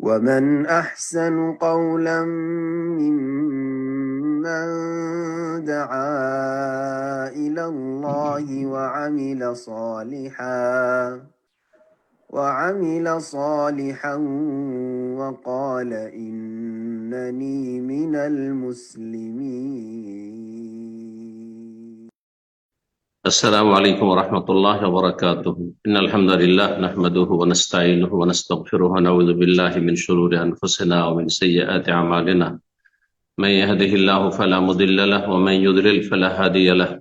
ومن أحسن قولا ممن دعا إلى الله وعمل صالحا وعمل صالحا وقال إنني من المسلمين السلام عليكم ورحمة الله وبركاته. إن الحمد لله نحمده ونستعينه ونستغفره ونعوذ بالله من شرور أنفسنا ومن سيئات أعمالنا. من يهده الله فلا مضل له ومن يضلل فلا هادي له.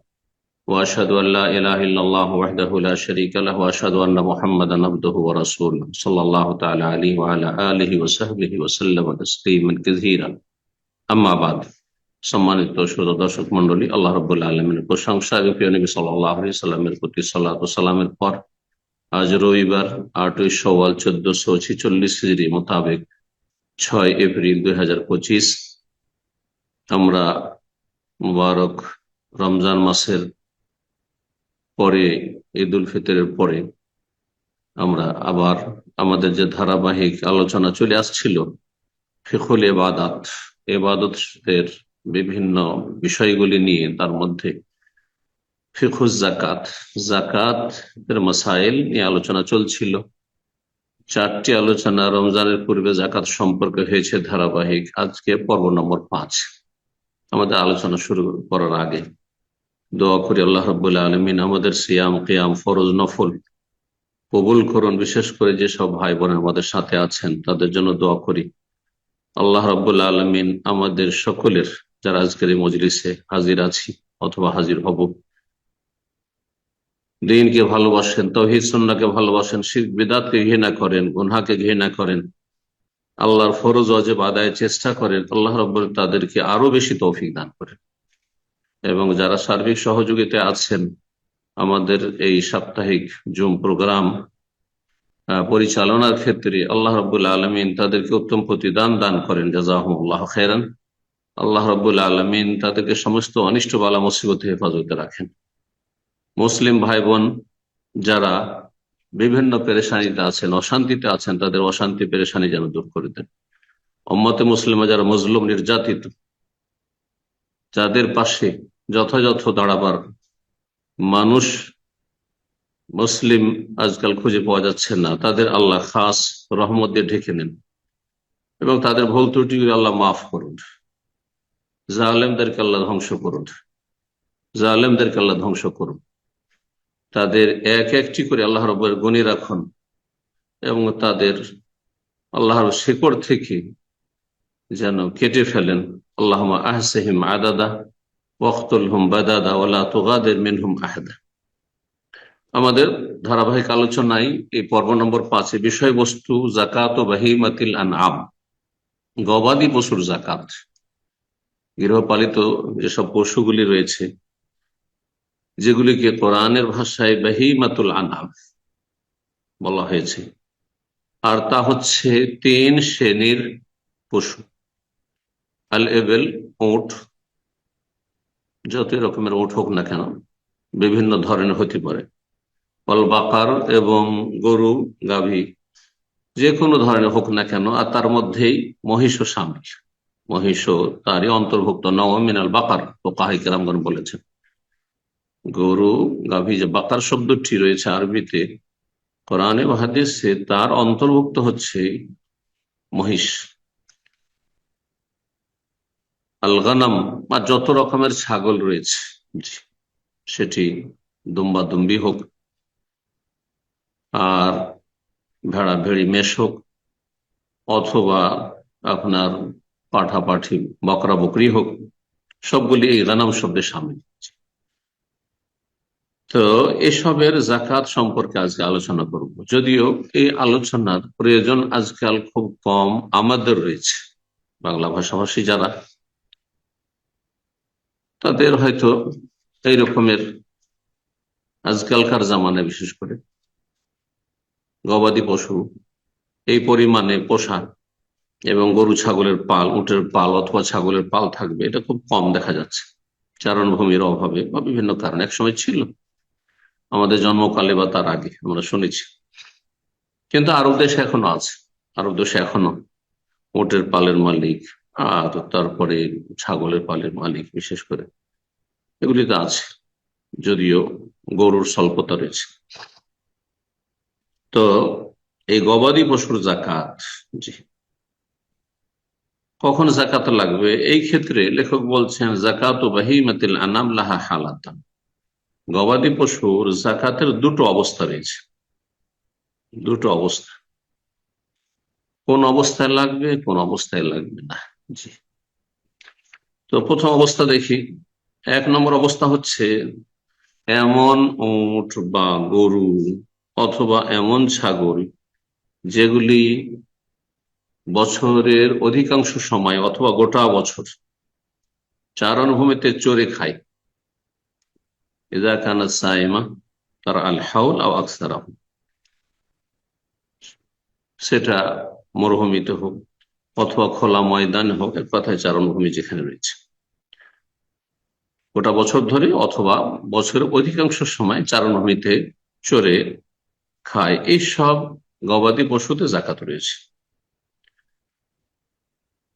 وأشهد أن لا إله إلا الله وحده لا شريك له وأشهد أن محمدا عبده ورسوله صلى الله تعالى عليه وعلى آله وصحبه وسلم تسليما كثيرا. أما بعد. সম্মানিত শ্রোতা দর্শক মন্ডলী, আল্লাহ রবুল্লা আলমের প্রশংসা এবং প্রিয় নবী সাল্লামের প্রতি সাল্লাহ সাল্লামের পর আজ রবিবার আটই সওয়াল চোদ্দশো ছিচল্লিশ হিজড়ি মোতাবেক ছয় এপ্রিল দুই হাজার পঁচিশ, আমরা মুবারক রমজান মাসের পরে ঈদ উল ফিতরের পরে আমরা আবার আমাদের যে ধারাবাহিক আলোচনা চলে আসছিল ফিকুল এবাদাত এবাদতের বিভিন্ন বিষয়গুলি নিয়ে তার মধ্যে ফিখুজ জাকাত জাকাত এর মাসাইল নিয়ে আলোচনা চলছিল। চারটি আলোচনা রমজানের পূর্বে জাকাত সম্পর্কে হয়েছে ধারাবাহিক। আজকে পর্ব নম্বর পাঁচ। আমাদের আলোচনা শুরু করার আগে দোয়া করি আল্লাহ রবুল্লাহ আলমিন আমাদের সিয়াম, কিয়াম, ফরজ, নফল কবুল করুন। বিশেষ করে যেসব ভাই বোন আমাদের সাথে আছেন, তাদের জন্য দোয়া করি। আল্লাহ রবুল্লা আলমিন আমাদের সকলের যারা আজকের এই মজলিসে হাজির আছি অথবা হাজির হব। দিনকে ভালোবাসেন, তহিদ সন্নাকে ভালোবাসেন শিখ বিদাতকে ঘৃণা করেন, গুনহাকে ঘৃণা করেন, আল্লাহর ফরজ অজেব আদায়ের চেষ্টা করেন, আল্লাহ রব তাদেরকে আরও বেশি তৌফিক দান করেন। এবং যারা সার্বিক সহযোগিতা আছেন, আমাদের এই সাপ্তাহিক জুম প্রোগ্রাম পরিচালনার ক্ষেত্রে আল্লাহ রবুল্লা আলমিন তাদেরকে উত্তম প্রতিদান দান করেন। জাজাহমুল্লাহ খেরান আল্লাহ রবুল্লা আলমিন তাদেরকে সমস্ত অনিষ্ট বালা মুসিবতে হেফাজতে রাখেন। মুসলিম ভাই বোন যারা বিভিন্ন পেরেশানিতে আছেন, অশান্তিতে আছেন, তাদের অশান্তি পেরেশানি যেন দূর করে দেন। অম্মতে মুসলিমা যারা মজলুম, নির্যাতিত, যাদের পাশে যথাযথ দাঁড়াবার মানুষ মুসলিম আজকাল খুঁজে পাওয়া যাচ্ছে না, তাদের আল্লাহ খাস রহমত দিয়ে ঢেকে নেন এবং তাদের ভুল ত্রুটিগুলি আল্লাহ মাফ করুন। জালেমদেরকে আল্লাহ ধ্বংস করুন। জালেমদেরকে আল্লাহ ধ্বংস করুন। তাদের এক একটি করে আল্লাহ রবের গণি রাখুন এবং তাদের আল্লাহর শেকড় থেকে যেন কেটে ফেলেন। আল্লাহ আহসেহিম আদাদা ওয়াক্তুল হুম বাদাদা ওলা তোগাদের মিনহুম আহদা। আমাদের ধারাবাহিক আলোচনায় এই পর্ব নম্বর পাঁচে বিষয়বস্তু জাকাত ও বাহিমাতিল আন আম গবাদি পশুর জাকাত। গৃহপালিত যেসব পশুগুলি রয়েছে, যেগুলিকে কোরআনের ভাষায় বাহিমাতুল আনাম বলা হয়েছে। আর তা হচ্ছে তিন শ্রেণির পশু। আল এবেল, ওট যত রকমের ওট হোক না কেন, বিভিন্ন ধরনের হতে পারে। অল বাকার এবং গরু, গাভী, যে কোনো ধরনের হোক না কেন, আর তার মধ্যেই মহিষ ও স্বামী। মহিষ তারই অন্তর্ভুক্ত নওয়ামিনাল বাকার ও কাহিকেরামগণ বলেছেন। গরু গাভী যে বাকার শব্দটি রয়েছে আরবিতে। কোরআনে হাদিসে তার অন্তর্ভুক্ত হচ্ছে মহিষ। আলগানাম বা যত রকমের ছাগল রয়েছে, সেটি দুম্বা দুম্বি হোক, আর ভেড়া ভেড়ি মেষ হোক, অথবা আপনার পাঠা পাঠি বকরা বকরি হোক, সবগুলি এই গানাম শব্দে সামিল তো এসবের জাকাত সম্পর্কে আজকে আলোচনা করব। যদিও এই আলোচনার প্রয়োজন আজকাল খুব কম আমাদের রয়েছে, বাংলা ভাষাভাষী যারা, তাদের হয়তো এই রকমের আজকালকার জামানায়, বিশেষ করে গবাদি পশু, এই পরিমাণে পোষা এবং গরু, ছাগলের পাল, উটের পাল অথবা ছাগলের পাল থাকবে, এটা খুব কম দেখা যাচ্ছে। চারণভূমির অভাবে বা বিভিন্ন কারণে, একসময় ছিল। আমাদের জন্মকালে বা তার আগে, আমরা শুনেছি। কিন্তু আরব দেশে এখনও আছে। আরব দেশে এখনও উটের পালের মালিক আর তারপরে ছাগলের পালের মালিক বিশেষ করে। এগুলিতে আছে, যদিও গরুর স্বল্পতা রয়েছে। তো এই গবাদি পশুর জাকাত, জি কখন জাকাত লাগবে? এই ক্ষেত্রে লেখক বলছেন জাকাত বাহিমাতিল আনাম লাহা গবাদি পশুর জাকাতের দুটো অবস্থা রয়েছে। দুটো অবস্থা। কোন অবস্থায় লাগবে, কোন অবস্থায় লাগবে না। জি। তো প্রথম অবস্থা দেখি। এক নম্বর অবস্থা হচ্ছে, এমন উট বা গরু অথবা এমন ছাগল যেগুলি বছরের অধিকাংশ সময় অথবা গোটা বছর চারণভূমিতে চড়ে খায়। এদা কানা সাইমা, তার আল হাউল আও আকসার সেটা মরুভূমিতে হোক অথবা খোলা ময়দানে হোক, এক কথায় চারণভূমি যেখানে রয়েছে। গোটা বছর ধরে অথবা বছরের অধিকাংশ সময় চারণভূমিতে চড়ে খায়। এই সব গবাদি পশুতে জাকাত রয়েছে।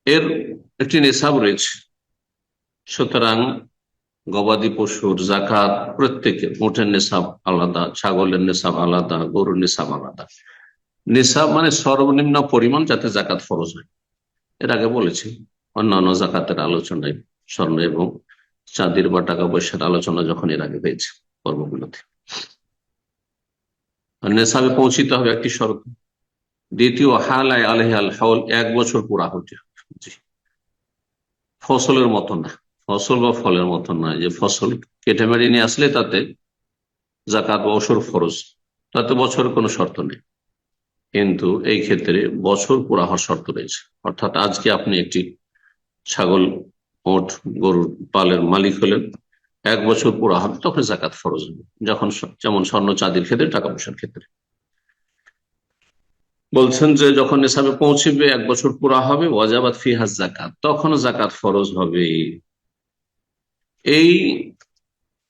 এর একটি নেশাব রয়েছে। সুতরাং গবাদি পশুর জাকাত প্রত্যেকের মোটের নেশাব আলাদা, ছাগলের নেশাব আলাদা, গরুর নেশাব আলাদা। নেশাব মানে সর্বনিম্ন পরিমাণ যাতে জাকাত ফরজ হয়। এর আগে বলেছি, অন্যান্য জাকাতের আলোচনায় স্বর্ণ এবং চাঁদির বা টাকা পয়সার আলোচনা যখন এর আগে হয়েছে পর্বগুলোতে। নেশাবে পৌঁছিতে হবে একটি শর্ত। দ্বিতীয়, হালায় আলহ আল হাউল এক বছর পুরা হতে হবে। ফসলের মতো না, ফসল বা ফলের মতো না, যে ফসল কেটে মেরে নিয়ে আসলে তাতে জাকাত বা অসুর ফরজ তাতে বছরের কোনো শর্ত নেই। কিন্তু এই ক্ষেত্রে বছর পুরা হওয়ার শর্ত রয়েছে। অর্থাৎ আজকে আপনি একটি ছাগল, ওট, গরুর পালের মালিক হলেন, এক বছর পুরা হবে, তখন জাকাত ফরজ হবে। যখন যেমন স্বর্ণ চাঁদির ক্ষেত্রে, টাকা পয়সার ক্ষেত্রে। বলছেন যে যখন নেশাবে পৌঁছবে, এক বছর পুরা হবে ওয়াজাবাদ ফিহাজ জাকাত তখন জাকাত ফরজ হবে। এই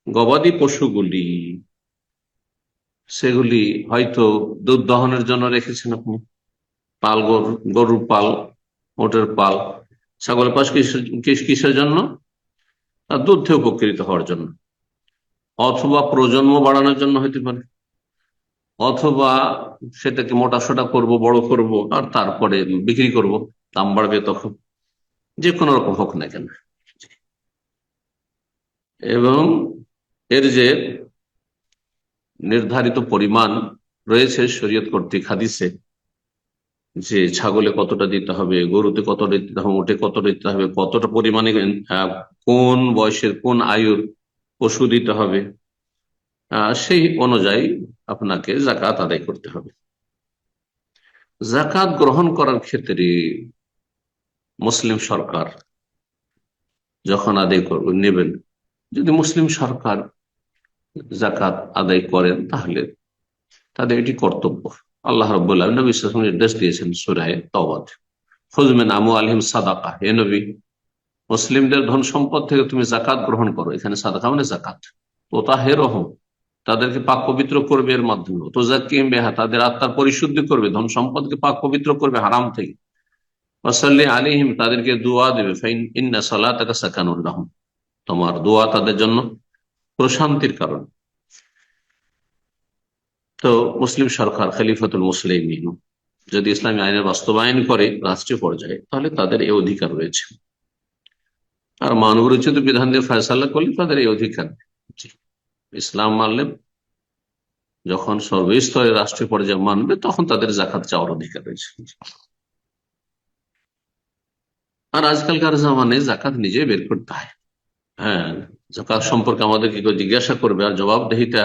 গবাদি পশুগুলি, সেগুলি হয়তো দুধ দহনের জন্য রেখেছেন আপনি। পাল, গরু, গরুর পাল ওটের পাল, ছাগলের পাশ কিসের জন্য? দুধ থেকে উপকৃত হওয়ার জন্য। অথবা প্রজন্ম বাড়ানোর জন্য হইতে পারে। অথবা সেটাকে মোটা সোটা করব, বড় করব, আর তারপরে বিক্রি করব, দাম বাড়বে তখন যে কোনো রকম হোক না কেন। এবং এর যে নির্ধারিত পরিমাণ রয়েছে শরীয়ত কর্তৃক হাদিসে, যে ছাগলে কতটা দিতে হবে, গরুতে কতটা দিতে হবে উঠে কতটা দিতে হবে, কতটা পরিমাণে কোন বয়সের কোন আয়ুর পশু দিতে হবে সেই অনুযায়ী আপনাকে জাকাত আদায় করতে হবে। জাকাত গ্রহণ করার ক্ষেত্রে মুসলিম সরকার যখন আদায় করবেন নেবেন, যদি মুসলিম সরকার জাকাত আদায় করেন, তাহলে তাদের এটি কর্তব্য। আল্লাহ রবাহ নবী নির্দেশ দিয়েছেন সুরায় তবাদ ফজমেন আমু আলহিম সাদাকা। হে নবী, মুসলিমদের ধন সম্পদ থেকে তুমি জাকাত গ্রহণ করো। এখানে সাদাকা মানে জাকাত তো তা হে রহম তাদেরকে পাক পবিত্র করবে এর মাধ্যমে। তো জাকিম বেহা, তাদের আত্মার পরিশুদ্ধি করবে, ধন সম্পদকে পাক পবিত্র করবে হারাম থেকে। আলিহিম তাদেরকে দোয়া দেবে তোমার দোয়া তাদের জন্য প্রশান্তির কারণ। তো মুসলিম সরকার, খালিফাতুল মুসলিম যদি ইসলামী আইনের বাস্তবায়ন করে রাষ্ট্রীয় পর্যায়ে, তাহলে তাদের এই অধিকার রয়েছে। আর মানবরচিত বিধান দিয়ে ফয়সালা করলে তাদের এই অধিকার ইসলাম মানলে যখন সর্বস্তরে রাষ্ট্রীয় পর্যায়ে মানবে, তখন তাদের জাকাত চাওয়ার অধিকার রয়েছে। আর আজকালকার জামানে জাকাত নিজে বের করতে হয়। হ্যাঁ জাকাত সম্পর্কে আমাদেরকে কেউ জিজ্ঞাসা করবে, আর জবাবদেহিতা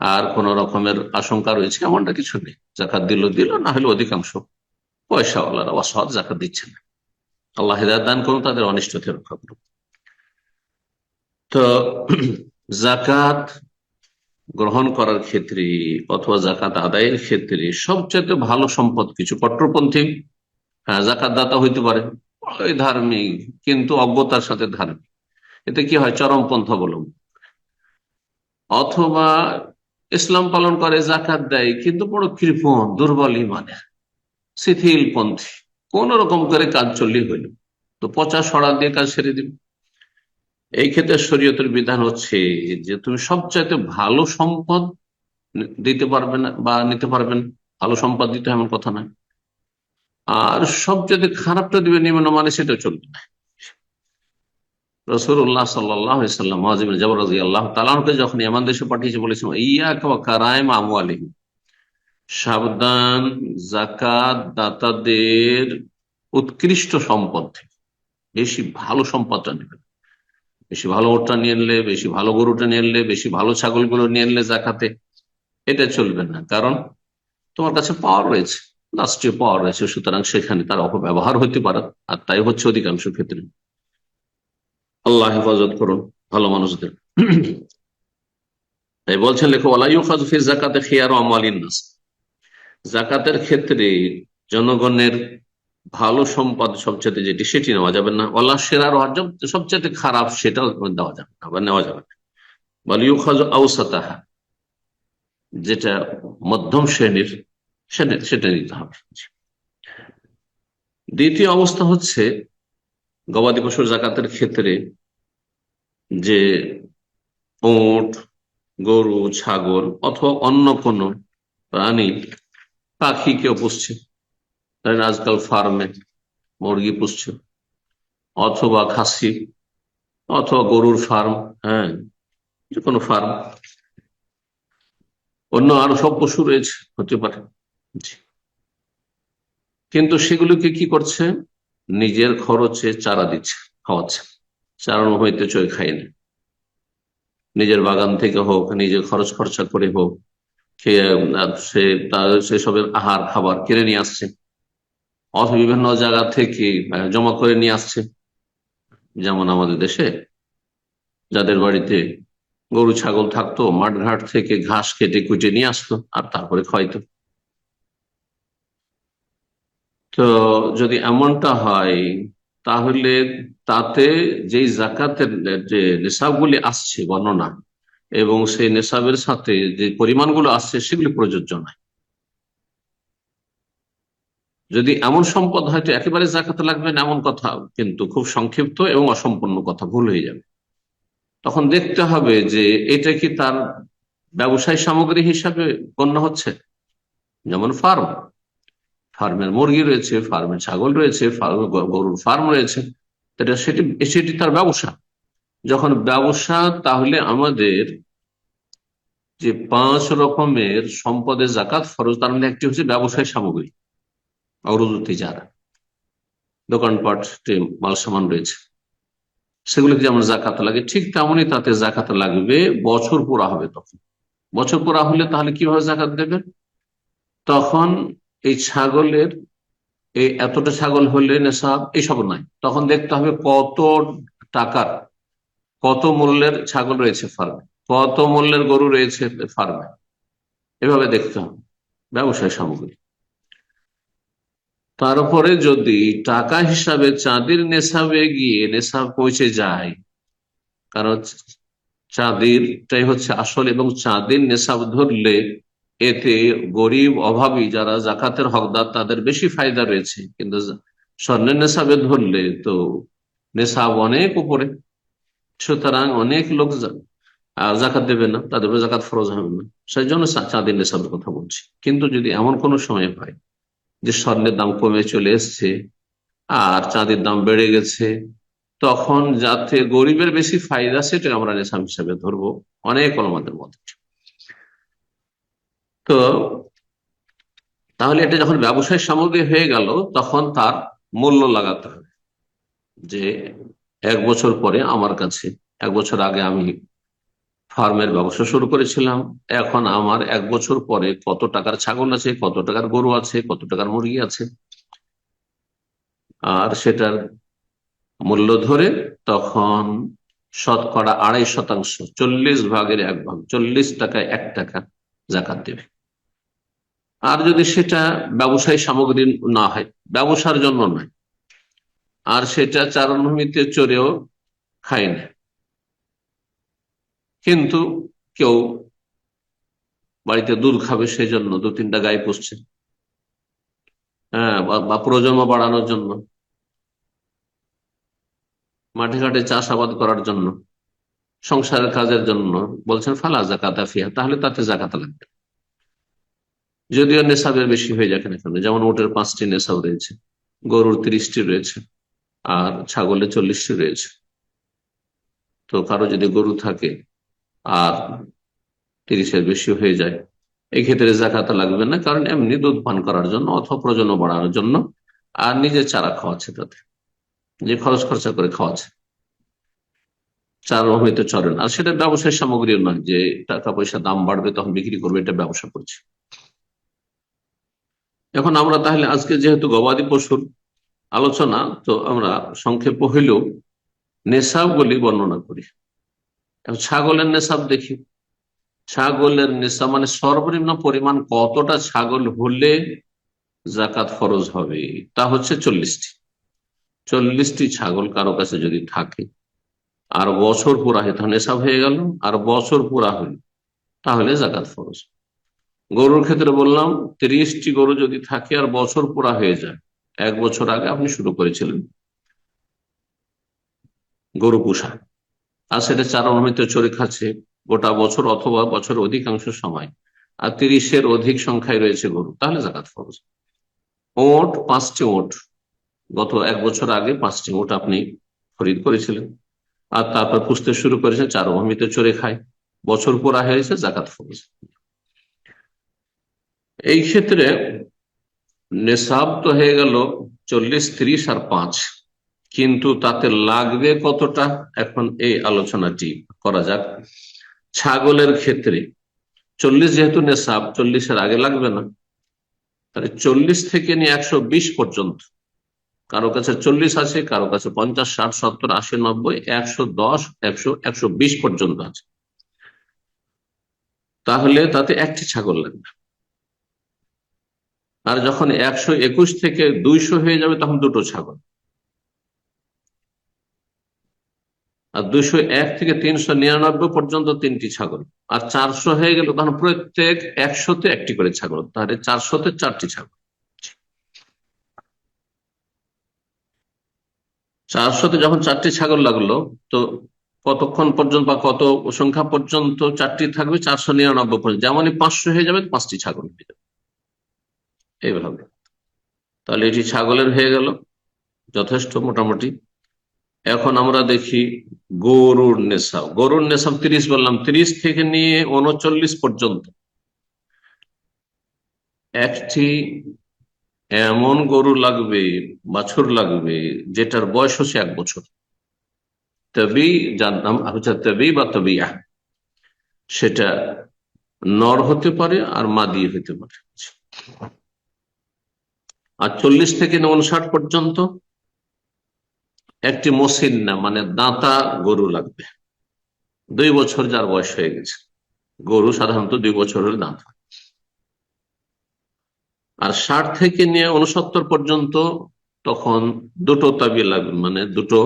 আর কোন রকমের আশঙ্কা রয়েছে, এমনটা কিছু নেই। জাকাত দিল দিল, না হলে অধিকাংশ পয়সাওয়ালারা অসৎ জাকাত দিচ্ছে না। আল্লাহ হেদায়ত দান করুন, তাদের অনিষ্ট থেকে রক্ষা করুন। তো জাকাত গ্রহণ করার ক্ষেত্রে অথবা জাকাত আদায়ের ক্ষেত্রে সবচেয়ে ভালো সম্পদ কিছু, কট্টরপন্থী। হ্যাঁ জাকাত দাতা হইতে পারে ধার্মিক, কিন্তু অজ্ঞতার সাথে ধার্মিক। এতে কি হয়? চরমপন্থ অবলম্বন। অথবা ইসলাম পালন করে, জাকাত দেয়, কিন্তু বড় কৃপণ, দুর্বল ইমানে শিথিল পন্থী কোন রকম করে কাজ চললেই হইল। তো পচা সরা দিয়ে কাজ সেরে দিবে এই ক্ষেত্রে শরীয়তের বিধান হচ্ছে যে তুমি সবচাইতে ভালো সম্পদ দিতে পারবে না বা নিতে পারবেন। ভালো সম্পদ দিতে এমন কথা নয়। আর সবচেয়ে খারাপটা দিবে নিম্ন মানে সেটা চলবে না। রসুল্লাহ সাল্লাম জবরাজি আল্লাহ তালাহকে যখন এমন দেশে পাঠিয়েছে বলেছিল ইয়া কারায় আমু আলিম সাবধান জাকাত দাতাদের উৎকৃষ্ট সম্পদ থেকে, বেশি ভালো সম্পদটা নেবেন। বেশি ভালো ওটা নিয়ে এনলে বেশি ভালো গরুটা নিয়ে এনলে বেশি ভালো ছাগলগুলো নিয়ে এনলে জাকাতে, এটা চলবে না। কারণ তোমার কাছে পাওয়ার রয়েছে রাষ্ট্রীয় পাওয়ার রয়েছে, সুতরাং সেখানে তার অপব্যবহার হতে পারে, আর তাই হচ্ছে অধিকাংশ ক্ষেত্রে। আল্লাহ হেফাজত করুন, ভালো মানুষদের। তাই বলছেন লেখো আলাইফির জাকাতে খেয়ার আমালিনাস জাকাতের ক্ষেত্রে জনগণের ভালো সম্পদ সবচেয়ে যেটি, সেটি নেওয়া যাবে না। আল্লাহ সেরার সবচেয়ে খারাপ সেটাও দেওয়া যাবে না বা নেওয়া যাবে না। আউসাতাহা যেটা মধ্যম শ্রেণির, সেটা নিতে হবে। দ্বিতীয় অবস্থা হচ্ছে গবাদি পশুর জাকাতের ক্ষেত্রে যে ওট গরু, ছাগল অথবা অন্য কোনো প্রাণী পাখি কেউ পুষছে আজকাল ফার্মে মুরগি পুষছে। অথবা খাসি, অথবা গরুর ফার্ম হ্যাঁ যে কোনো ফার্ম। অন্য আরও সব পশু রয়েছে, হতে পারে। কিন্তু সেগুলোকে কি করছে? নিজের খরচে চারা দিচ্ছে, খাওয়াচ্ছে। চারানো হইতে চয় খায়নি নিজের বাগান থেকে হোক, নিজের খরচ খরচা করে হোক সে সেসবের আহার খাবার কিনে নিয়ে আসছে। অথবা বিভিন্ন জায়গা থেকে জমা করে নিয়ে আসছে। যেমন আমাদের দেশে, যাদের বাড়িতে গরু, ছাগল থাকতো, মাঠঘাট থেকে ঘাস কেটে কুটে নিয়ে আসতো আর তারপরে খাইতো তো যদি এমনটা হয়, তাহলে তাতে যেই জাকাতের যে নেশাবগুলি আসছে, বর্ণনা, এবং সেই নেশাবের সাথে যে পরিমাণগুলো আসছে, সেগুলি প্রযোজ্য নয়। যদি এমন সম্পদ হয়তো একেবারে জাকাতে লাগবে না এমন কথা, কিন্তু খুব সংক্ষিপ্ত এবং অসম্পূর্ণ কথা, ভুল হয়ে যাবে। তখন দেখতে হবে যে এটা কি তার ব্যবসায় সামগ্রী হিসাবে গণ্য হচ্ছে? যেমন ফার্ম। ফার্মের মুরগি রয়েছে, ফার্মের ছাগল রয়েছে গরুর ফার্ম রয়েছে এটা সেটি সেটি তার ব্যবসা। যখন ব্যবসা, তাহলে আমাদের যে পাঁচ রকমের সম্পদের জাকাত ফরজ, তার মধ্যে একটি হচ্ছে ব্যবসায় সামগ্রী। অরুতি যারা দোকানপাট মাল, সামান রয়েছে। সেগুলোকে যেমন জাকাত লাগে, ঠিক তেমনই তাতে জাকাত লাগবে, বছর পুরা হবে তখন। বছর পুরা হলে তাহলে কীভাবে জাকাত দেবে তখন এই ছাগলের, এই এতটা ছাগল হলে নেশাব এইসব নাই। তখন দেখতে হবে কত টাকার, কত মূল্যের ছাগল রয়েছে ফার্মে কত মূল্যের গরু রয়েছে ফার্মে এভাবে দেখতে হবে। ব্যবসায় সামগ্রী। তারপরে যদি টাকা হিসাবে চাঁদির নেশাবে গিয়ে নেশাব পৌঁছে যায়, কারণ চাঁদিরটাই হচ্ছে আসল এবং চাঁদির নেশাব ধরলে এতে গরিব, অভাবী যারা জাকাতের হকদার তাদের বেশি ফায়দা রয়েছে। কিন্তু স্বর্ণের নেশাবে ধরলে তো নেশাব অনেক উপরে। সুতরাং অনেক লোক জাকাত দেবে না, তাদের জাকাত ফরজ হবে না। সেই জন্য চাঁদের নেশাবের কথা বলছি। কিন্তু যদি এমন কোনো সময় হয় যে স্বর্ণের দাম কমে চলে এসছে আর চাঁদের দাম বেড়ে গেছে, তখন যাতে গরিবের বেশি ফায়দা সেটা আমরা নেশাব হিসাবে ধরবো, অনেক আমাদের মধ্যে তো তাহলে এটা যখন ব্যবসায় সামগ্রী হয়ে গেল, তখন তার মূল্য লাগাতে হবে। যে এক বছর পরে আমার কাছে, এক বছর আগে আমি ফার্মের ব্যবসা শুরু করেছিলাম। এখন আমার এক বছর পরে কত টাকার ছাগল আছে, কত টাকার গরু আছে, কত টাকার মুরগি আছে। আর সেটার মূল্য ধরে তখন শতকরা আড়াই শতাংশ, চল্লিশ ভাগের এক ভাগ, চল্লিশ টাকায় এক টাকা জাকাত দেবে। আর যদি সেটা ব্যবসায়ী সামগ্রী না হয়, ব্যবসার জন্য নয়। আর সেটা চারণভূমিতে চড়েও খায় না। কিন্তু কেউ বাড়িতে দুধ খাবে সেই জন্য দু তিনটা গায়ে পুষছে। হ্যাঁ বা- প্রজন্ম বাড়ানোর জন্য। মাঠে ঘাটে চাষাবাদ করার জন্য, সংসারের কাজের জন্য বলছেন, ফালা জাকাতা ফিহা তাহলে তাতে জাকাত লাগবে। যদিও নেশাবের বেশি হয়ে যায় কেন কেন যেমন ওটের পাঁচটি নেশাব রয়েছে, গরুর তিরিশটি রয়েছে, আর ছাগলের চল্লিশটি রয়েছে। তো কারও যদি গরু থাকে আর তিরিশের বেশি হয়ে যায়। এই ক্ষেত্রে জাকাত লাগবে না, কারণ এমনি দুধ পান করার জন্য অথবা প্রজন্ম বাড়ানোর জন্য আর নিজের চারা খাওয়াচ্ছে তাতে। যে খরচ খরচা করে খাওয়াচ্ছে। চার হইতে চলেন আর সেটা ব্যবসায় সামগ্রী নয় যে টাকা পয়সা দাম বাড়বে, তখন বিক্রি করবে, এটা ব্যবসা করছে। এখন আমরা তাহলে আজকে যেহেতু গবাদি পশুর আলোচনা, তো আমরা সংক্ষেপ হইলেও নেশাব বলি, বর্ণনা করি। ছাগলের নেশাব দেখি। ছাগলের নেশা মানে সর্বনিম্ন পরিমাণ কতটা ছাগল হলে জাকাত ফরজ হবে? তা হচ্ছে চল্লিশটি। চল্লিশটি ছাগল কারও কাছে যদি থাকে, আর বছর পুরা হয় তখন নেশাব হয়ে গেল, আর বছর পুরা হইল তাহলে জাকাত ফরজ। গরুর ক্ষেত্রে বললাম, তিরিশটি গরু যদি থাকে আর বছর পুরা হয়ে যায়, এক বছর আগে আপনি শুরু করেছিলেন গরু পোষা। আর সেটা চার অনুমিত চড়ে খাচ্ছে গোটা বছর অথবা বছর অধিকাংশ সময়। আর তিরিশের অধিক সংখ্যায় রয়েছে গরু, তাহলে জাকাত ফরজ। ওট, পাঁচটি ওট। গত এক বছর আগে পাঁচটি ওট আপনি খরিদ করেছিলেন। আর তারপর পুষতে শুরু করেছেন চার ভূমিতে চড়ে খায় বছর পুরা হয়েছে, জাকাত ফরজ। এই ক্ষেত্রে নেশাব তো হয়ে গেল চল্লিশ, ত্রিশ আর পাঁচ। কিন্তু তাতে লাগবে কতটা? এখন এই আলোচনাটি করা যাক। ছাগলের ক্ষেত্রে চল্লিশ যেহেতু নেশাব, চল্লিশের আগে লাগবে না। তাহলে চল্লিশ থেকে নিয়ে একশো বিশ পর্যন্ত। কারও কাছে চল্লিশ আছে, কারও কাছে পঞ্চাশ, ষাট, সত্তর, আশি, নব্বই, একশো দশ, একশো একশো বিশ পর্যন্ত আছে। তাহলে তাতে একটি ছাগল লাগবে। আর যখন একশো একুশ থেকে দুইশো হয়ে যাবে, তখন দুটো ছাগল। আর দুইশো এক থেকে তিনশো নিরানব্বই পর্যন্ত তিনটি ছাগল। আর চারশো হয়ে গেল, তখন প্রত্যেক একশোতে একটি করে ছাগল। তাহলে চারশোতে চারটি ছাগল। চারশোতে যখন চারটি ছাগল লাগল, তো কতক্ষণ পর্যন্ত বা কত সংখ্যা পর্যন্ত চারটি থাকবে? চারশো নিরানব্বই পর্যন্ত। যেমনই পাঁচশো হয়ে যাবে, পাঁচটি ছাগল হয়ে যাবে। এইভাবে। তাহলে এটি ছাগলের হয়ে গেল। যথেষ্ট মোটামুটি। এখন আমরা দেখি গরুর নেশাব গরুর নেশাব তিরিশ বললাম, তিরিশ থেকে নিয়ে উনচল্লিশ পর্যন্ত। একটি এমন গরু লাগবে, বাছুর লাগবে, যেটার বয়স হচ্ছে এক বছর। তবি যার নাম তবি বা তবিয়া সেটা নর হতে পারে আর মাদি হতে পারে। আর চল্লিশ থেকে উনষাট পর্যন্ত। একটি মসিন্না মানে দাঁতা গরু লাগবে। দুই বছর যার বয়স হয়ে গেছে। গরু সাধারণত দুই বছরের দাঁতা। আর ষাট থেকে নিয়ে উনসত্তর পর্যন্ত তখন দুটো তাবি লাগবে মানে দুটো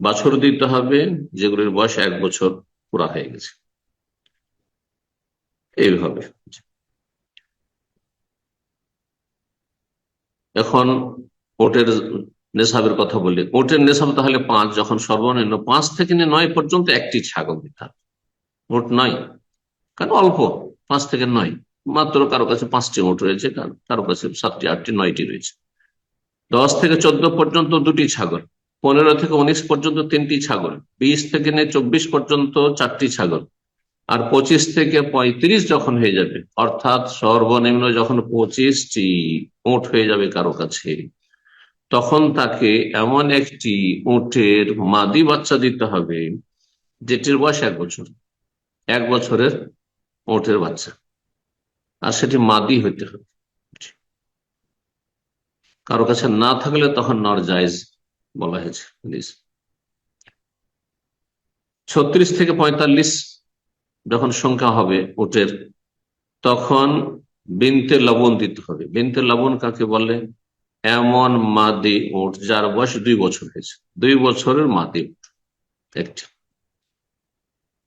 বাছর দিতে হবে, যেগুলির বয়স এক বছর পুরা হয়ে গেছে। এইভাবে। এখন ওটের নেশাবের কথা বলি ওটের নেশাব তাহলে পাঁচ, যখন সর্বনিম্ন পাঁচ থেকে নিয়ে নয় পর্যন্ত একটি ছাগল দিতে ওট নয়। কারণ অল্প। পাঁচ থেকে নয়। মাত্র কারও কাছে পাঁচটি ওট রয়েছে কারও কাছে সাতটি, আটটি, নয়টি রয়েছে। দশ থেকে চোদ্দ পর্যন্ত দুটি ছাগল। পনেরো থেকে উনিশ পর্যন্ত তিনটি ছাগল। বিশ থেকে নিয়ে চব্বিশ পর্যন্ত চারটি ছাগল। আর পঁচিশ থেকে পঁয়ত্রিশ যখন হয়ে যাবে, অর্থাৎ সর্বনিম্ন যখন পঁচিশটি ওট হয়ে যাবে কারও কাছে তখন তাকে এমন একটি উটের মাদি বাচ্চা দিতে হবে, যেটির বয়স এক বছর। এক বছরের ওটের বাচ্চা। আর সেটি মাদি হইতে হবে। কারও কাছে না থাকলে তখন নর জায়জ বলা হয়েছে। ছত্রিশ থেকে পঁয়তাল্লিশ যখন সংখ্যা হবে উটের, তখন বিনতে লবণ দিতে হবে। বিনতে লবণ কাকে বলে? এমন মাদি উঠ যার বয়স দুই বছর হয়েছে। দুই বছরের মাদি উঠ একটি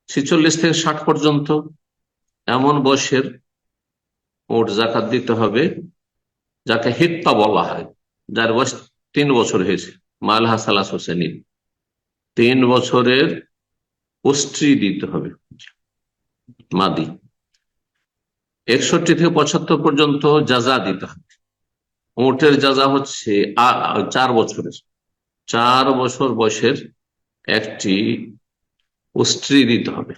ছিচল্লিশ থেকে ষাট পর্যন্ত এমন বয়সের উঠ জাকাত দিতে হবে, যাকে হিত্তা বলা হয়। যার বয়স তিন বছর হয়েছে মাল হাসালাস হোসেনিন তিন বছরের পুষ্টি দিতে হবে। মাদি। একষট্টি থেকে পঁচাত্তর পর্যন্ত যাজা দিতে হবে। উটের যাজা হচ্ছে চার বছরের, চার বছর বয়সের একটি স্ত্রী দিতে হবে।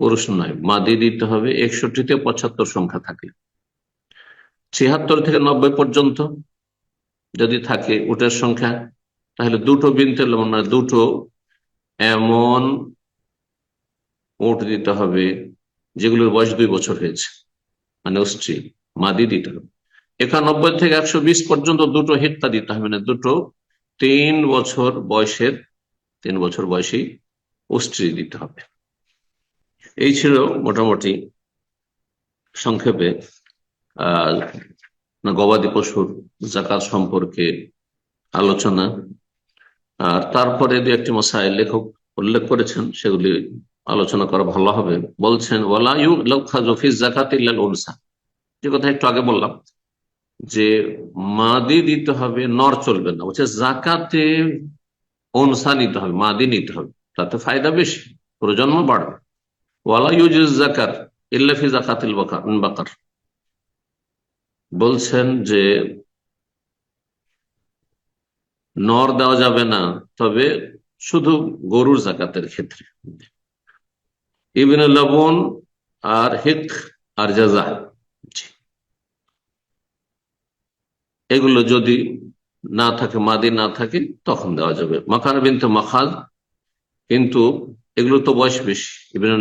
পুরুষ নয় মাদি দিতে হবে। একষট্টি থেকে পঁচাত্তর সংখ্যা থাকে। ছিয়াত্তর থেকে নব্বই পর্যন্ত যদি থাকে উটের সংখ্যা, তাহলে দুটো বিনতে মানে দুটো এমন উট দিতে হবে যেগুলোর বয়স দুই বছর হয়েছে। মানে স্ত্রী মাদি দিতে হবে। একানব্বই থেকে একশো বিশ পর্যন্ত দুটো হিট্টা দিতে হবে মানে দুটো তিন বছর বয়সের, তিন বছর বয়সী স্ত্রী দিতে হবে। এই ছিল মোটামুটি সংক্ষেপে, আহ গবাদি পশুর জাকাত সম্পর্কে আলোচনা। আর তারপরে দু একটি মশাই লেখক উল্লেখ করেছেন, সেগুলি আলোচনা করা ভালো হবে। বলছেন ওয়ালায়ু লক্ষা জফিস জাকাত ইল্লাল উনসা। যে কথা একটু আগে বললাম। যে মাদি দিতে হবে, নর চলবে না, বলছে জাকাতে অনসা নিতে হবে, মাদি নিতে হবে, তাতে ফায়দা বেশি, প্রজন্ম বাড়বে। ওয়ালা ইউজুজ জাকার ইল্লাফি বাকার বাকার। বলছেন যে নর দেওয়া যাবে না, তবে শুধু গরুর জাকাতের ক্ষেত্রে। ইবিন লবণ আর হিক আর জাজা এগুলো যদি না থাকে, মাদি না থাকে, তখন দেওয়া যাবে। মাখান বিনতে মাখাজ কিন্তু এগুলো তো বয়স বেশি। ইবিন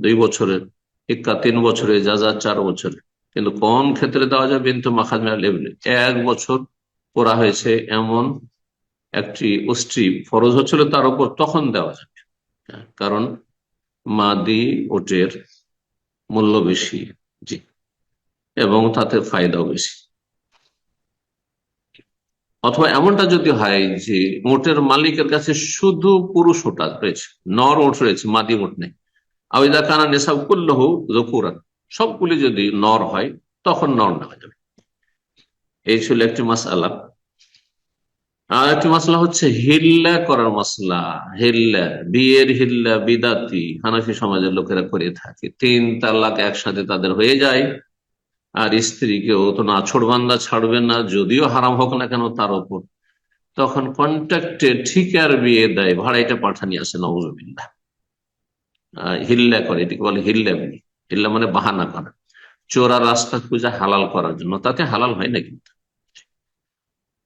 দুই বছরের হিক্কা তিন বছরে, যা যা চার বছরে। কিন্তু কোন ক্ষেত্রে দেওয়া যাবে বিন্তু মাখাজ লেভেলে এক বছর করা হয়েছে এমন একটি স্ত্রী ফরজ হচ্ছিল তার উপর, তখন দেওয়া যাবে। কারণ মাদি ওটের মূল্য বেশি, জি, এবং তাতে ফায়দাও বেশি। অথবা এমনটা যদি হয় যে ওটের মালিকের কাছে শুধু পুরুষ ওটা রয়েছে, নর ওট রয়েছে, মাদি ওট নেই। আবিদা কানা নেশাব কুল্লহ জকুরান সবগুলি যদি নর হয়, তখন নর নেওয়া যাবে। এই ছিল একটি মাসালা আর একটি মাসলা হচ্ছে হিল্লা করার মশলা হিল্লা, বিয়ের হিল্লা, বিদাতি। হানাফি সমাজের লোকেরা করে থাকে। তিন তালাক একসাথে তাদের হয়ে যায়। আর স্ত্রীকেও তো না ছোড়বান্দা ছাড়বে না, যদিও হারাম হোক না কেন তার ওপর। তখন কন্ট্রাক্টে ঠিকার বিয়ে দেয় ভাড়াইটা পাঠানি আসে নবজবিল্লা হিল্লা করে, এটিকে বলে হিল্লা বিয়ে। হিল্লা মানে বাহানা করা। চোরা রাস্তা খুঁজে হালাল করার জন্য। তাতে হালাল হয় না কিন্তু।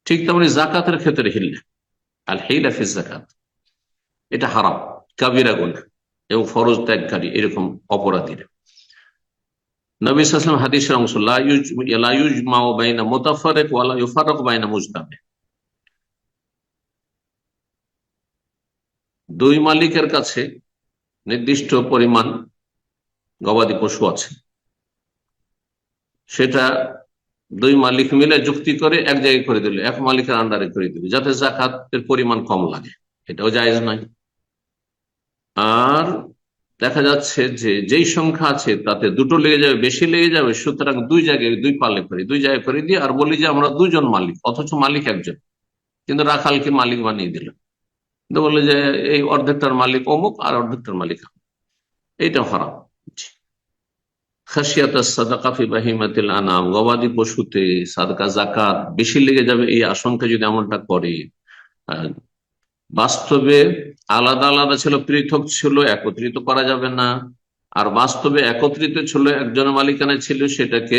ঠিক তেমনি জাকাতের ক্ষেত্রে হিল্লা। আল হিলা ফিস জাকাত। এটা হারাম, কাবিরা গুণ এবং ফরজ ত্যাগকারী এরকম অপরাধীরা। নবী সাল্লাম হাদিসের অংশ মাও বাইনা মোতাফারেক ওয়ালা ইউফারক বাইনা দুই মালিকের কাছে নির্দিষ্ট পরিমাণ গবাদি পশু আছে। সেটা দুই মালিক মিলে যুক্তি করে এক জায়গায় করে দিল, এক মালিকের আন্ডারে করে দিল, যাতে জাকাতের পরিমাণ কম লাগে। এটাও জায়েজ নয়। আর দেখা যাচ্ছে যে যেই সংখ্যা আছে তাতে দুটো লেগে যাবে, বেশি লেগে যাবে, সুতরাং দুই জায়গায় দুই পালে করি, দুই জায়গায় করে দিয়ে আর বলি যে আমরা দুজন মালিক, অথচ মালিক একজন। কিন্তু রাখালকে মালিক বানিয়ে দিল। বলল যে এই অর্ধেকটার মালিক অমুক আর অর্ধেকটার মালিক এইটা হারাম। আনাম। গবাদি পশুতে সাদকা, জাকাত বেশি লেগে যাবে এই আশঙ্কা যদি এমনটা করে। বাস্তবে আলাদা আলাদা ছিল, পৃথক ছিল, একত্রিত করা যাবে না। আর বাস্তবে একত্রিত ছিল একজনের মালিকানা ছিল, সেটাকে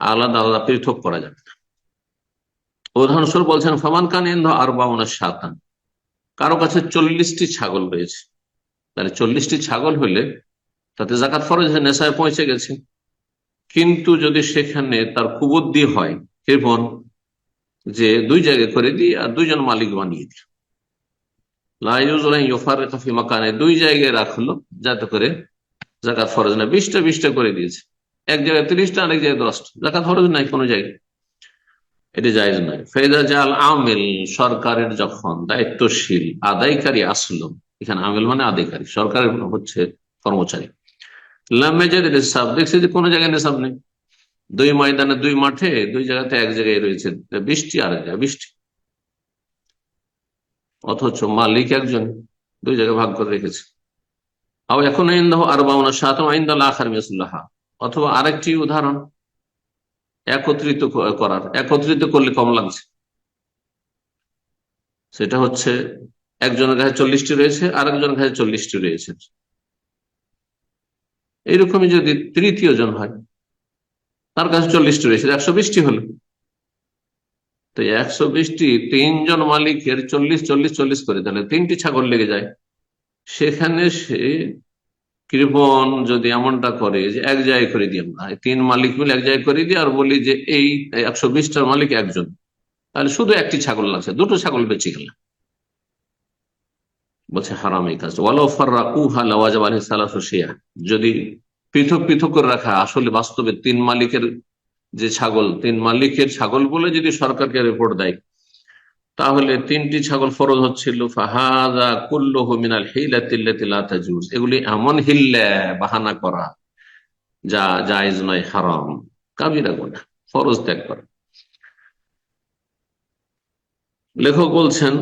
আলাদা আলাদা পৃথক করা যাবে না। উদাহরণস্বরূপ বলছেন, ফমান কান ইন্ধ আর বাউনা সাতান কারও কাছে চল্লিশটি ছাগল রয়েছে। তাহলে চল্লিশটি ছাগল হলে তাতে জাকাত ফরজ নেশায় পৌঁছে গেছে। কিন্তু যদি সেখানে তার কুবুদ্ধি হয় এবং যে দুই জায়গায় করে দিই আর দুইজন মালিক বানিয়ে দিই। দুই জায়গায় রাখল, যাতে করে জাকাত ফরজ না, বিশটা বিশটা করে দিয়েছে। এক জায়গায় তিরিশটা, আরেক জায়গায় দশটা। জাকাত ফরজ নাই কোনো জায়গায়। এটি জায়জ নয়। ফেদা জাল আমেল, সরকারের যখন দায়িত্বশীল, আদায়কারী আসলো, এখানে আমেল মানে আদায়কারী, সরকারের হচ্ছে কর্মচারী। লামেজের নিসাব দেখছে যে কোনো জায়গায় নিসাব নেই। দুই ময়দানে, দুই মাঠে, দুই জায়গাতে এক জায়গায় রয়েছে। বৃষ্টি আর এক জায়গায়, বৃষ্টি। অথচ মালিক একজন দুই জায়গায় ভাগ করে রেখেছে। আও এখন আর বাউনা সাত আইন্দাল আখার মিসুল্লাহা অথবা আরেকটি উদাহরণ, একত্রিত করার, একত্রিত করলে কম লাগছে। সেটা হচ্ছে একজনের কাছে চল্লিশটি রয়েছে, আরেকজনের কাছে চল্লিশটি রয়েছে। এইরকমই যদি তৃতীয় জন হয়, তার কাছে চল্লিশটি রয়েছে, একশো বিশটি হলো। তো একশো বিশটি তিনজন মালিকের চল্লিশ চল্লিশ চল্লিশ করে তাহলে তিনটি ছাগল লেগে যায়। সেখানে সে কৃপন যদি এমনটা করে যে এক জায়গায় করে দিই আমরা তিন মালিক মিলে এক জায়গায় করে দিই আর বলি যে এই একশো বিশটার মালিক একজন, তাহলে শুধু একটি ছাগল লাগছে দুটো ছাগল বেঁচে গেল। বলছে, হারাম এই কাজ যদি পৃথক পৃথক করে রাখা, আসলে বাস্তবে তিন মালিকের যে ছাগল, তিন মালিকের ছাগল বলে যদি সরকারকে রিপোর্ট দেয়, তাহলে তিনটি ছাগল ফরজ হচ্ছিল। ফাহাদা কুল্লু মিনাল হিলা তিল্লা তাজুজ। এগুলি এমন হিল্লা, বাহানা করা, যা জায়েজ নয়, হারাম। কাবিরা গোনা ফরজ ত্যাগ করা। লেখক বলছেন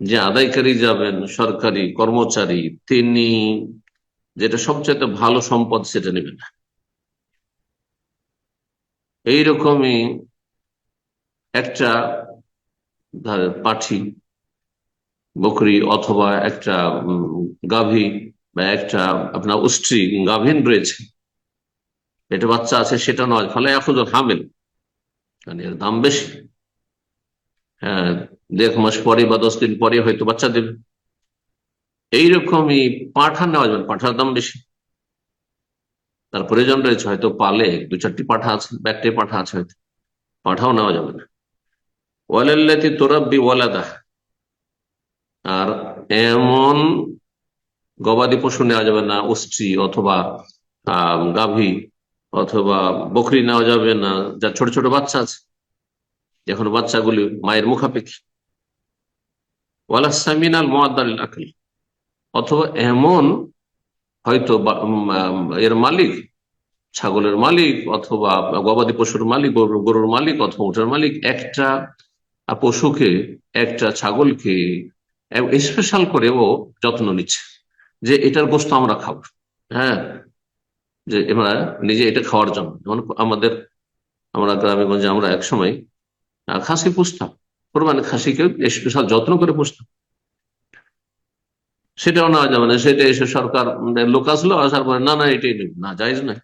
যে আদায়কারী যাবেন সরকারি কর্মচারী, তিনি যেটা সবচেয়ে ভালো সম্পদ সেটা নেবেন না। এইরকমই একটা পাঠি, বকরি অথবা একটা গাভী বা একটা আপনার উষ্ট্রি গাভীন রয়েছে এটা বাচ্চা আছে সেটা নয়, ফলে এখন হামেল। মানে এর দাম বেশি। হ্যাঁ দেড় মাস পরে বা দশ দিন পরে হয়তো বাচ্চা দেবে। এইরকমই পাঠা নেওয়া যাবে, পাঠার দাম বেশি। তার প্রয়োজন রয়েছে হয়তো পালে দু চারটি পাঠা আছে বা একটাই পাঠা আছে হয়তো। পাঠাও নেওয়া যাবে না। ওয়ালাল্লাতি তোরাব্বি ওয়ালাদা। আর এমন গবাদি পশু নেওয়া যাবে না অস্ত্রী অথবা গাভী অথবা বকরি নেওয়া যাবে না যার ছোট ছোট বাচ্চা আছে। এখন বাচ্চাগুলি মায়ের মুখাপেক্ষী। ওয়ালা সামিনাল মোয়াদ্দাল আকিল। অথবা এমন হয়তো এর মালিক, ছাগলের মালিক অথবা গবাদি পশুর মালিক গরুর মালিক অথবা উঠের মালিক একটা পশুকে, একটা ছাগলকে স্পেশাল করে ও যত্ন নিচ্ছে যে এটার গোস্ত আমরা খাব। হ্যাঁ? যে আমরা নিজে এটা খাওয়ার জন্য। যেমন আমাদের, আমরা গ্রামে গঞ্জে আমরা এক সময় খাসি পুষতাম। কোরবানি খাসিকে স্পেশাল যত্ন করে পুষতাম। সেটাও নেওয়া যাবে না, সেটা এসে সরকার লোক আসলো, আসার পরে না না, এটাই নেবে। না যাইজ নয়।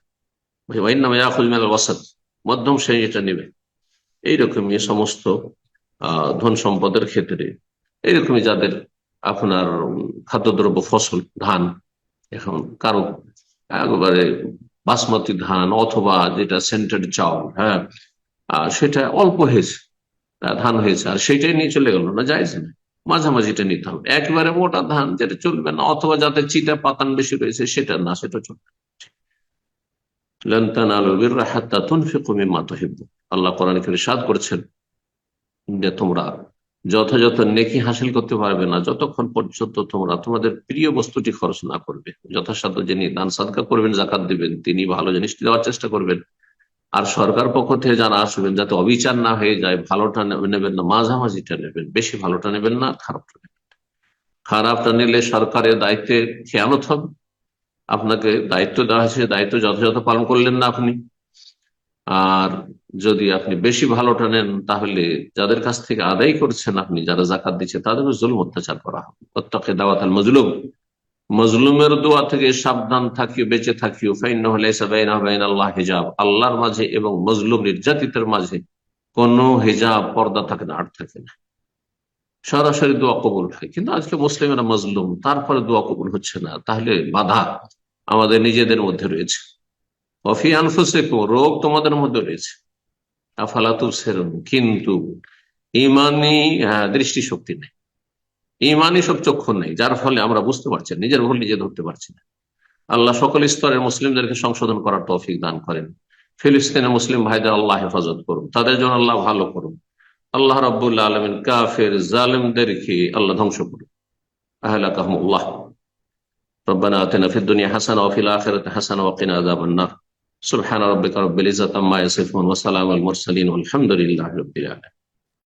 ওয়াইন নামে আখুজ মেলা ওয়াসাদ মধ্যম সে এটা নেবে। এইরকমই সমস্ত ধন সম্পদের ক্ষেত্রে, এইরকমই যাদের আপনার খাদ্যদ্রব্য, ফসল, ধান, এখন কারও, একবারে বাসমতি ধান অথবা যেটা সেন্টার চাউল হ্যাঁ সেটা অল্প হয়েছে ধান হয়েছে, আর সেটাই নিয়ে চলে গেল, না যাইছে না মাঝামাঝিটা নিতে হবে। একেবারে মোটা ধান যেটা চলবে না, অথবা যাতে চিটা পাতান বেশি রয়েছে সেটা না, সেটা চলবে করছেন যে তোমরা যথাযথ নেকি হাসিল করতে পারবে না, যতক্ষণ পর্যন্ত তোমরা তোমাদের প্রিয় বস্তুটি খরচ না করবে। যিনি করবেন, জাকাত দিবেন, তিনি ভালো জিনিসটি দেওয়ার চেষ্টা করবেন। আর সরকার পক্ষ থেকে যারা আসবেন, যাতে অবিচার না হয়ে যায়, ভালোটা নেবেন না, মাঝামাঝিটা নেবেন। বেশি ভালোটা নেবেন না, খারাপটা নেবেন। খারাপটা নিলে সরকারের দায়িত্বে খেয়ালত হবে। আপনাকে দায়িত্ব দেওয়া হয়েছে, দায়িত্ব যথাযথ পালন করলেন না আপনি। আর যদি আপনি বেশি ভালোটা নেন, তাহলে যাদের কাছ থেকে আদায় করছেন আপনি, যারা জাকাত দিচ্ছে তাদেরও জুলুম অত্যাচার করা হবে। প্রত্যেকে দাওয়াত মজলুম। মজলুমের দোয়া থেকে সাবধান থাকিও, বেঁচে থাকিও। ফাইন আল্লাহ হেজাব। আল্লাহর মাঝে এবং মজলুম নির্যাতিতের মাঝে কোন হেজাব, পর্দা থাকে না আট থাকে না। সরাসরি দোয়া কবুল হয়। কিন্তু আজকে মুসলিমেরা মজলুম, তারপরে দোয়া কবুল হচ্ছে না। তাহলে বাধা আমাদের নিজেদের মধ্যে রয়েছে। অফি আনফুসেকম, রোগ তোমাদের মধ্যে রয়েছে। আফালাতু সেরম কিন্তু ইমানি দৃষ্টিশক্তি নেই। ইমানই সব চক্ষু নেই যার ফলে আমরা বুঝতে পারছি নিজের ভুল নিজে ধরতে পারছি না আল্লাহ সকল স্তরের মুসলিমদেরকে সংশোধন করার তৌফিক দান করেন ফিলিস্তিনের মুসলিম ভাইদের আল্লাহ হেফাজত করুন তাদের জন্য আল্লাহ ভালো করুন আল্লাহ রাবুল্লাহ আলমিন কাফের জালেমদেরকে আল্লাহ ধ্বংস করুন আহলাকাহমুল্লাহ ربنا آتنا في الدنيا حسنة وفي الآخرة حسنة وقنا عذاب النار সুবহান রাব্বিকা রাব্বিল ইজ্জাতি আম্মা ইয়াসিফুন ওয়া সালামুল মুরসালিন আলহামদুলিল্লাহি রাব্বিল আলামিন